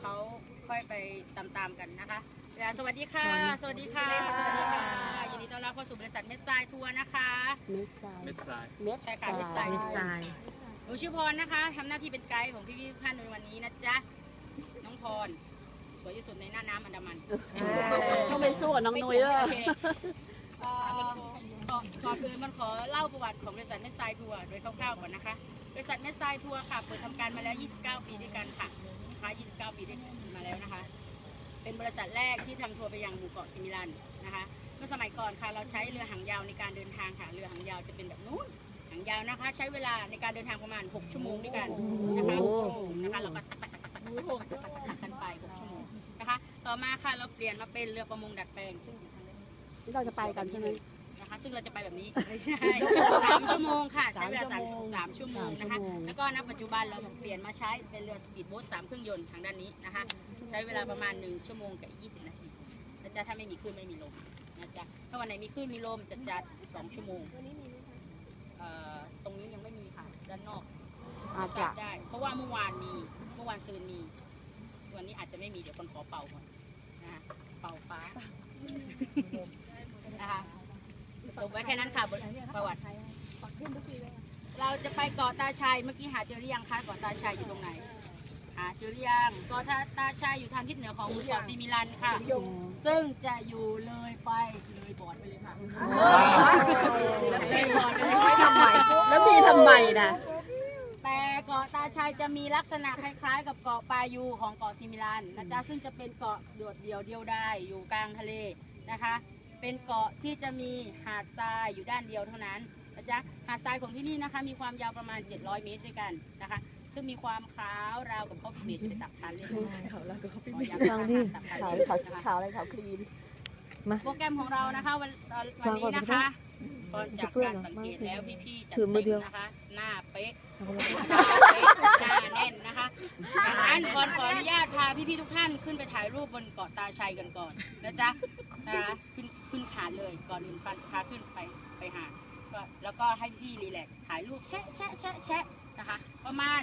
เขาค่อยไปตามๆกันนะคะอ่าสวัสดีค่ะ สวัสดีค่ะ สวัสดีค่ะยินดีต้อนรับเข้าสู่บริษัทเมสไซทัวร์นะคะเม็ดทรายเม็ดทรายเม็ดใช่ค่ะเม็ดทรายเม็ดทรายหนูชื่อพรนะคะทำหน้าที่เป็นไกด์ของพี่พี่ๆทุกท่านในวันนี้นะจ๊ะน้องพรสวยที่สุดในหน้าน้ำอันดามันเขาไม่สู้กับน้องนุ้ยด้วยโอเคเอ่อก่อนก่อนอื่นมันขอเล่าประวัติของบริษัทเมสไซทัวร์โดยคร่าวๆก่อนนะคะบริษัทเมสไซทัวร์ค่ะเปิดทำการมาแล้ว 29 ปีด้วยกันค่ะนะคะ 29 ปีได้มาแล้วนะคะ เป็นบริษัทแรกที่ทำทัวร์ไปยังหมู่เกาะซิมิลันนะคะ เมื่อสมัยก่อนค่ะเราใช้เรือหางยาวในการเดินทางค่ะเรือหางยาวจะเป็นแบบนู้นหางยาวนะคะ ใช้เวลาในการเดินทางประมาณ 6 ชั่วโมงด้วยกันนะคะ6ชั่วโมงนะคะเราก็ตักตักตักตักตักตักตักตักตักกันไป 6 ชั่วโมงนะคะ ต่อมาค่ะเราเปลี่ยนมาเป็นเรือประมงดัดแปลงซึ่งอยู่ทางนที่เราจะไปกันใช่ไหม ซึ่งเราจะไปแบบนี้ไม่ใช่สามชั่วโมงค่ะ ใช้เวลาสามสามชั่วโมงนะคะ แล้วก็ณปัจจุบันเราเปลี่ยนมาใช้เป็นเรือสปีดโบ๊ทสามเครื่องยนต์ทางด้านนี้นะคะ ใช้เวลาประมาณ1ชั่วโมงกับ20นาทีนะจ๊ะถ้าไม่มีคลื่นไม่มีลมนะจ๊ะถ้าวันไหนมีคลื่นมีลมจะจัด2ชั่วโมงเอ่อตรงนี้ยังไม่มีค่ะ ด้านนอกอาจทราจะบได้ เพราะว่าเมื่อวานมี เมื่อวานซืนมี วันนี้อาจจะไม่มี เดี๋ยวคนขอเป่าก่อนนะคะเป่าฟ้านะคะ จบไว้แค่นั้นค่ะบทประวัติ เราจะไปเกาะตาชัยเมื่อกี้หาเจอหรือยังคะเกาะตาชัยอยู่ตรงไหน หาเจอหรือยังเกาะตาชัยอยู่ทางทิศเหนือของหมู่เกาะซิมิลันค่ะ ซึ่งจะอยู่เลยไปเลยบอร์ดไปเลยค่ะเลยบอร์ดไปเลยทำไมแล้วมีทำไมนะแต่เกาะตาชัยจะมีลักษณะคล้ายๆ กับเกาะปายูของเกาะซิมิลันนะจ๊ะซึ่งจะเป็นเกาะโดดเดี่ยวเดียวได้อยู่กลางทะเลนะคะ เป็นเกาะที่จะมีหาดทรายอยู่ด้านเดียวเท่านั้นนะจ๊ะหาดทรายของที่นี่นะคะมีความยาวประมาณ 700 เมตรด้วยกันนะคะ ซึ่งมีความขาวราวกับข้าวเมตรจะไปตักทานเล่นขาวราวกับข้าวเมตรขาวนี่ขาวขาวขาวอะไรขาวครีมโปรแกรมของเรานะคะวันวันนี้นะคะก่อนจากการสังเกตแล้วพี่ๆจัดถือมือเดีเต็ยวมนะคะ หน้าเป๊ะหน้าเป๊ะหน้าแน่นนะคะดังนั้นก่อนขออนุญาตพาพี่ๆทุกท่านขึ้นไปถ่ายรูปบนเกาะตาชัยกันก่อนนะจ๊ะนะคะขึ้น ขึ้นขาเลยก่อนอื่นฟันพาขึ้นไปไปหาก็แล้วก็ให้พี่รีแลกซ์ถ่ายรูปแชะแชะแชะแชะนะคะ ประมาณ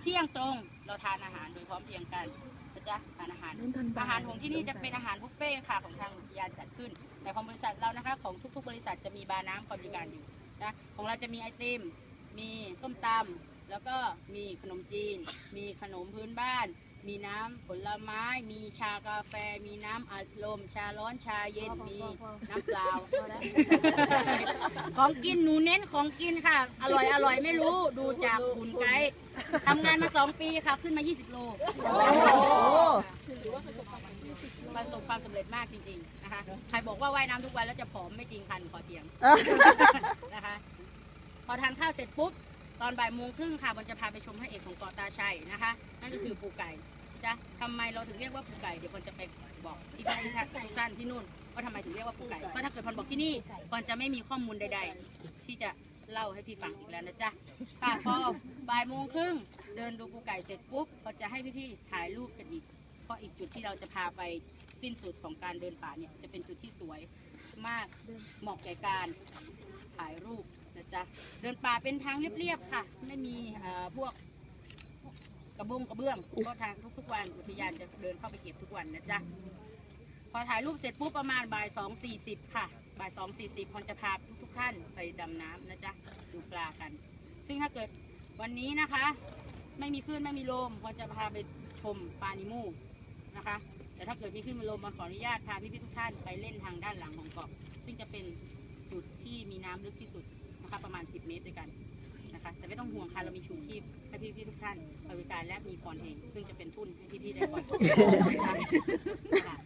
เที่ยงตรงเราทานอาหารโดยพร้อมเพรียงกันนะจ๊ะทานอาหารอาหารของที่นี่จะเป็นอาหารบุฟเฟ่ต์ค่ะของทางอุทยานจัดขึ้น แต่ของบริษัทเรานะคะของทุก ๆ บริษัทจะมีบาร์น้ำคอยบริการอยู่นะของเราจะมีไอติมมีส้มตำแล้วก็มีขนมจีน มีขนมพื้นบ้าน มีน้ำผลไม้ มีชากาแฟ มีน้ำอัดลม ชาร้อนชาเย็น มีน้ำเปล่า ของกินหนูเน้นของกินค่ะ อร่อยอร่อยไม่รู้ดูจากหุ่นไกด์ทำงานมาสองปีค่ะ ขึ้นมา 20 โลประสบความสำเร็จมากจริง ๆ นะคะ ใครบอกว่าว่ายน้ำทุกวันแล้วจะผอมไม่จริงค่ะหนูขอเถียงนะคะ พอทานข้าวเสร็จปุ๊บ ตอนบ่ายโมงครึ่งค่ะมันจะพาไปชมพระเอกของเกาะตาชัยนะคะ นั่นก็คือปูไก่จ้ะทำไมเราถึงเรียกว่าปูไก่เดี๋ยวพอนจะไปบอกที่ท่านทุกท่านที่นู่นว่าทำไมถึงเรียกว่าปูไก่เพราะถ้าเกิดพอนบอกที่นี่พอนจะไม่มีข้อมูลใด ๆ ที่จะเล่าให้พี่ฟังอีกแล้วนะจ๊ะค่ะพอบ่ายโมงครึ่งเดินดูปูไก่เสร็จปุ๊บก็จะให้พี่ๆถ่ายรูปกันอีกเพราะอีกจุดที่เราจะพาไปสิ้นสุดของการเดินป่าเนี่ยจะเป็นจุดที่สวยมากเหมาะแก่การถ่ายรูป นะจ๊ะเดินป่าเป็นทางเรียบๆค่ะ ไม่มีพวกกระบุงกระเบื้องก็ทางทุกๆวันอุทยานจะเดินเข้าไปเก็บทุกวันนะจ๊ะพอถ่ายรูปเสร็จปุ๊บประมาณบ่ายสองสี่สิบค่ะบ่ายสองสี่สิบคนจะพาทุกๆท่านไปดำน้ำนะจ๊ะดูปลากัน ซึ่งถ้าเกิดวันนี้นะคะ ไม่มีคลื่นไม่มีลมพอจะพาไปชมปลานิมูนะคะ แต่ถ้าเกิดมีคลื่นมีลมมาขออนุญาตพาพี่ๆทุกท่านไปเล่นทางด้านหลังของเกาะซึ่งจะเป็นจุดที่มีน้ำลึกที่สุด นะคะประมาณ 10 เมตรด้วยกันนะคะ แต่ไม่ต้องห่วงค่ะเรามีชูชีพให้พี่ๆทุกท่านบริการและมีพรเองซึ่งจะเป็นทุนให้พี่ๆได้ก่อนค่ะ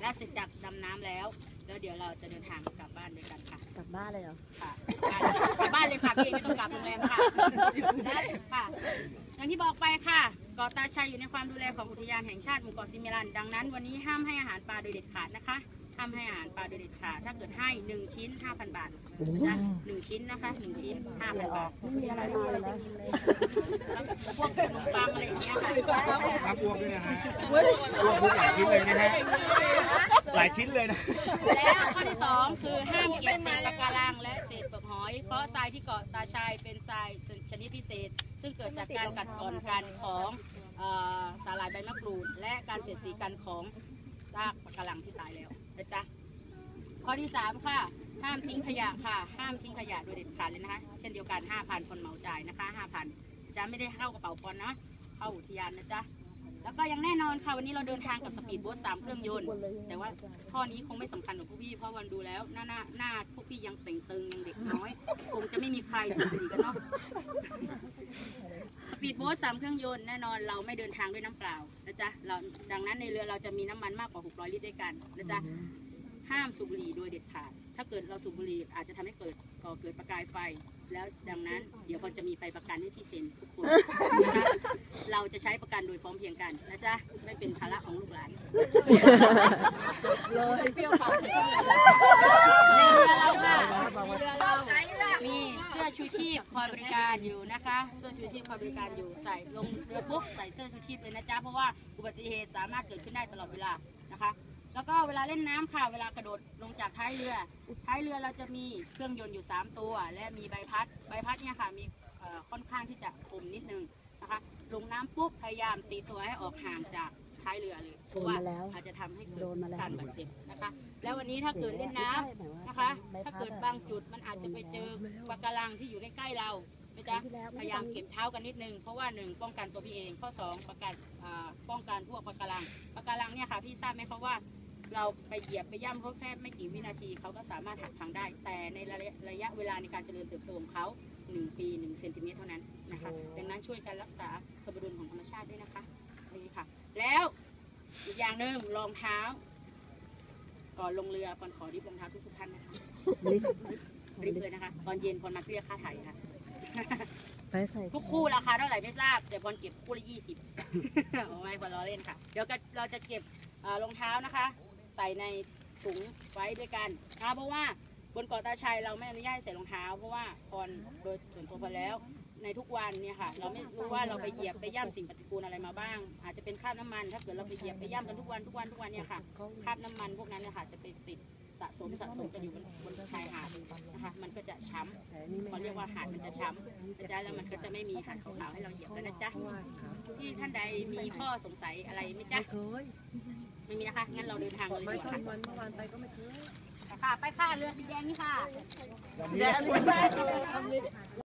และเสร็จจากดำน้ำแล้ว แล้วเดี๋ยวเราจะเดินทางกลับบ้านด้วยกันค่ะกลับบ้านเลยเหรอ ค่ะกลับบ้านเลยค่ะพี่ไม่ต้องกลับโรงแรมค่ะได้ค่ะ อย่างที่บอกไปค่ะเกาะตาชัยอยู่ในความดูแลของอุทยานแห่งชาติหมู่เกาะซิมิลัน ดังนั้นวันนี้ห้ามให้อาหารปลาโดยเด็ดขาดนะคะห้ามให้อาหารปลาโดยเด็ดขาดถ้าเกิดให้1ชิ้น5,000บาทนะหนึ่งชิ้นนะคะ1ชิ้น5,000บาทมีอะไรมาเลยนะแล้วพวกขนมปังอะไรอย่างเงี้ยค่ะน้ำอ้วกด้วยนะฮะอ้วกทุกหลายชิ้นเลยนะฮะ หลายชิ้นเลยนะ แล้วข้อที่2คือห้ามเก็บเศษปะการังและเศษเปลือกหอย เพราะทรายที่เกาะตาชัยเป็นทรายชนิดพิเศษ ซึ่งเกิดจากการกัดกร่อนกันของเอ่อสาหร่ายใบมะกรูด และการเสียดสีกันของรากปะการังที่ตายแล้วนะจ๊ะข้อที่สามค่ะ ห้ามทิ้งขยะค่ะ ห้ามทิ้งขยะโดยเด็ดขาดเลยนะคะ เช่นเดียวกัน5,000คนเหมาจ่ายนะคะ5,000จะไม่ได้เข้ากระเป๋าปอนนะเข้าอุทยานนะจ๊ะ แล้วก็ยังแน่นอนค่ะวันนี้เราเดินทางกับสปีดโบ๊ทสามเครื่องยนต์ แต่ว่าข้อนี้คงไม่สำคัญกับพวกพี่เพราะวันดูแล้วหน้าหน้าหน้าพวกพี่ยังเต่งตึงยังเด็กน้อย คงจะไม่มีใครสูบบุหรี่กันเนาะสปีดโบ๊ทสามเครื่องยนต์แน่นอนเราไม่เดินทางด้วยน้ำเปล่านะจ๊ะเราดังนั้นในเรือเราจะมีน้ำมันมากกว่า 600 ลิตรด้วยกันนะจ๊ะ ห้ามสูบบุหรี่โดยเด็ดขาด ถ้าเกิดเราสูบบุหรี่อาจจะทำให้เกิดก่อเกิดประกายไฟ แล้วดังนั้นเดี๋ยวก็จะมีใบประกันให้พี่เซ็นทุกคนนะคะเราจะใช้ประกันโดยพร้อมเพรียงกันนะจ๊ะไม่เป็นภาระของลูกหลาน เลยเปรี้ยวปากในเรือเราค่ะในเรือเรามีเสื้อชูชีพคอยบริการอยู่นะคะ เสื้อชูชีพคอยบริการอยู่ใส่ลงเรือปุ๊บใส่เสื้อชูชีพเลยนะจ๊ะเพราะว่าอุบัติเหตุสามารถเกิดขึ้นได้ตลอดเวลานะคะ แล้วก็เวลาเล่นน้ำค่ะ เวลากระโดดลงจากท้ายเรือ ท้ายเรือเราจะมีเครื่องยนต์อยู่ 3 ตัว และมีใบพัด ใบพัดเนี่ยค่ะมีเอ่อค่อนข้างที่จะคมนิดนึงนะคะ ลงน้ำปุ๊บพยายามตีตัวให้ออกห่างจากท้ายเรือเลยเพโดนราะว่ามาแล้วอาจจะทำให้เกิโดดนมาแล้ว การบาดเจ็บนะคะ แล้ววันนี้ถ้าเกิดเล่นน้ำ นะคะ ถ้าเกิดบางจุดมันอาจจะไปเจอปะการังที่อยู่ใกล้ๆเรานะจ๊ะพยายามเก็บเท้ากันนิดนึง เพราะว่าหนึ่งป้องกันตัวพี่เอง ข้อสองประกันอ่าป้องกันพวกปะการังปะการังเนี่ยค่ะพี่ทราบไหมคะว่า เราไปเหยียบไปย่ำเขาแค่ไม่กี่วินาทีเขาก็สามารถหักพังได้ แต่ในระยะระยะเวลาในการเจริญเติบโตของเขาหนึ่งปีหนึ่งเซนติเมตรเท่านั้นนะคะดังนั้นช่วยกันรักษาสมดุลของธรรมชาติด้วยนะคะนี่ค่ะ แล้วอีกอย่างหนึ่งรองเท้า ก่อนลงเรือก่อนขอริบรองเท้าทุกๆท่านนะคะลิฟต์ริบเลยนะคะตอนเย็นพอนัดเรียกค่าไถ่ค่ะไปใส่ทุกคู่ราคาเท่าไหร่ไม่ทราบแต่บอลเก็บคู่ละยี่สิบเอาไว้บอลล้อเล่นค่ะ เดี๋ยวก็เราจะเก็บเอ่อรองเท้านะคะ ใส่ในถุงไว้ด้วยกันนะเพราะว่าบนเกาะตาชัยเราไม่อนุญาตให้ใส่รองเท้า เพราะว่าพรโดยส่วนตัวพอแล้ว ในทุกวันเนี่ยค่ะ เราไม่รู้ว่าเราไปเหยียบไปย่ำสิ่งปฏิกูลอะไรมาบ้าง อาจจะเป็นคราบน้ำมัน ถ้าเกิดเราไปเหยียบไปย่ำกันทุกวันทุกวันทุกวันเนี่ยค่ะคราบน้ำมันพวกนั้นเนี่ยค่ะจะไปติดสะสมสะสมกันอยู่บนบนชายหาดนะคะมันก็จะช้ำเขาเรียกว่าหาดมันจะช้ำนะจ๊ะแล้วมันก็จะไม่มีหาดขาวๆให้เราเหยียบแล้วนะจ๊ะที่ท่านใดมีข้อสงสัยอะไรไหมจ๊ะ ไม่มีนะคะ งั้นเราเดินทางกันเลยไม่ดีกต้ว่าค่ะวันเมื่อวานไปก็ไม่เคยค่ะ ไปค่ะ เรือสีแดงนี่ค่ะ เดี๋ยวอันนี้